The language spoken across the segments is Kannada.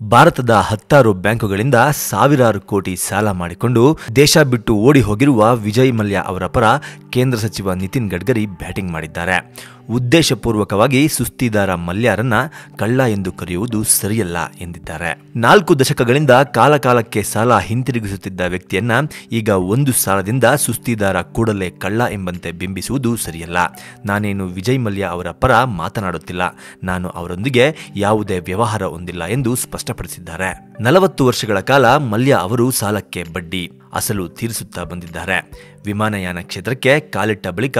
ಭಾರತದ ಹತ್ತಾರು ಬ್ಯಾಂಕುಗಳಿಂದ ಸಾವಿರಾರು ಕೋಟಿ ಸಾಲ ಮಾಡಿಕೊಂಡು ದೇಶ ಬಿಟ್ಟು ಓಡಿ ಹೋಗಿರುವ ವಿಜಯ್ ಮಲ್ಯ ಅವರ ಪರ ಕೇಂದ್ರ ಸಚಿವ ನಿತಿನ್ ಗಡ್ಕರಿ ಬ್ಯಾಟಿಂಗ್ ಮಾಡಿದ್ದಾರೆ. ಉದ್ದೇಶಪೂರ್ವಕವಾಗಿ ಸುಸ್ತಿದಾರ ಮಲ್ಯಾರನ್ನ ಕಳ್ಳ ಎಂದು ಕರೆಯುವುದು ಸರಿಯಲ್ಲ ಎಂದಿದ್ದಾರೆ. ನಾಲ್ಕು ದಶಕಗಳಿಂದ ಕಾಲಕಾಲಕ್ಕೆ ಸಾಲ ಹಿಂತಿರುಗಿಸುತ್ತಿದ್ದ ವ್ಯಕ್ತಿಯನ್ನ ಈಗ ಒಂದು ಸಾಲದಿಂದ ಸುಸ್ತಿದಾರ ಕೂಡಲೇ ಕಳ್ಳ ಎಂಬಂತೆ ಬಿಂಬಿಸುವುದು ಸರಿಯಲ್ಲ. ನಾನೇನು ವಿಜಯ್ ಮಲ್ಯ ಅವರ ಪರ ಮಾತನಾಡುತ್ತಿಲ್ಲ. ನಾನು ಅವರೊಂದಿಗೆ ಯಾವುದೇ ವ್ಯವಹಾರ ಹೊಂದಿಲ್ಲ ಎಂದು ಸ್ಪಷ್ಟಪಡಿಸಿದ್ದಾರೆ. ನಲವತ್ತು ವರ್ಷಗಳ ಕಾಲ ಮಲ್ಯ ಅವರು ಸಾಲಕ್ಕೆ ಬಡ್ಡಿ ಅಸಲು ತೀರಿಸುತ್ತಾ ಬಂದಿದ್ದಾರೆ. ವಿಮಾನಯಾನ ಕ್ಷೇತ್ರಕ್ಕೆ ಕಾಲಿಟ್ಟ ಬಳಿಕ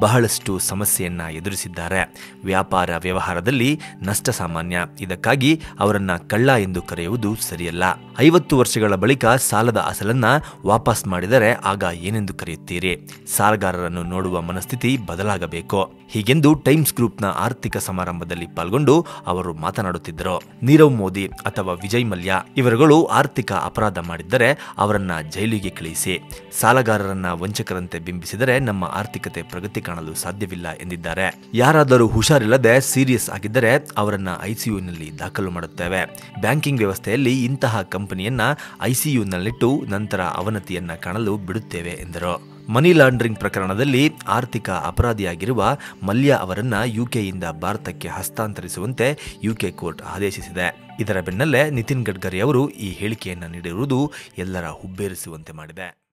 ಬಹಳಷ್ಟು ಸಮಸ್ಯೆಯನ್ನ ಎದುರಿಸಿದ್ದಾರೆ. ವ್ಯಾಪಾರ ವ್ಯವಹಾರದಲ್ಲಿ ನಷ್ಟ ಸಾಮಾನ್ಯ. ಇದಕ್ಕಾಗಿ ಅವರನ್ನ ಕಳ್ಳ ಎಂದು ಕರೆಯುವುದು ಸರಿಯಲ್ಲ. ಐವತ್ತು ವರ್ಷಗಳ ಬಳಿಕ ಸಾಲದ ಅಸಲನ್ನ ವಾಪಸ್ ಮಾಡಿದರೆ ಆಗ ಏನೆಂದು ಕರೆಯುತ್ತೀರಿ? ಸಾಲಗಾರರನ್ನು ನೋಡುವ ಮನಸ್ಥಿತಿ ಬದಲಾಗಬೇಕು. ಹೀಗೆಂದು ಟೈಮ್ಸ್ ಗ್ರೂಪ್ನ ಆರ್ಥಿಕ ಸಮಾರಂಭದಲ್ಲಿ ಪಾಲ್ಗೊಂಡು ಅವರು ಮಾತನಾಡುತ್ತಿದ್ದರು. ನೀರವ್ ಮೋದಿ ಅಥವಾ ವಿಜಯ್ ಮಲ್ಯ ಇವರುಗಳು ಆರ್ಥಿಕ ಅಪರಾಧ ಮಾಡಿದ್ದರೆ ಅವರನ್ನ ಜೈಲಿಗೆ ಕಳುಹಿಸಿ ಸಾಲಗಾರರನ್ನ ವಂಚಕರಂತೆ ಬಿಂಬಿಸಿದರೆ ನಮ್ಮ ಆರ್ಥಿಕತೆ ಪ್ರಗತಿ ಕಾಣಲು ಸಾಧ್ಯವಿಲ್ಲ ಎಂದಿದ್ದಾರೆ. ಯಾರಾದರೂ ಹುಷಾರಿಲ್ಲದೆ ಸೀರಿಯಸ್ ಆಗಿದ್ದರೆ ಅವರನ್ನ ಐಸಿಯುನಲ್ಲಿ ದಾಖಲು ಮಾಡುತ್ತೇವೆ. ಬ್ಯಾಂಕಿಂಗ್ ವ್ಯವಸ್ಥೆಯಲ್ಲಿ ಇಂತಹ ಕಂಪನಿಯನ್ನ ಐಸಿಯುನಲ್ಲಿಟ್ಟು ನಂತರ ಅವನತಿಯನ್ನ ಕಾಣಲು ಬಿಡುತ್ತೇವೆ ಎಂದರು. ಮನಿ ಲಾಂಡ್ರಿಂಗ್ ಪ್ರಕರಣದಲ್ಲಿ ಆರ್ಥಿಕ ಅಪರಾಧಿಯಾಗಿರುವ ಮಲ್ಯ ಅವರನ್ನ ಯುಕೆಯಿಂದ ಭಾರತಕ್ಕೆ ಹಸ್ತಾಂತರಿಸುವಂತೆ ಯುಕೆ ಕೋರ್ಟ್ ಆದೇಶಿಸಿದೆ. ಇದರ ಬೆನ್ನಲ್ಲೇ ನಿತಿನ್ ಗಡ್ಕರಿ ಅವರು ಈ ಹೇಳಿಕೆಯನ್ನು ನೀಡಿರುವುದು ಎಲ್ಲರ ಹುಬ್ಬೇರಿಸುವಂತೆ ಮಾಡಿದೆ.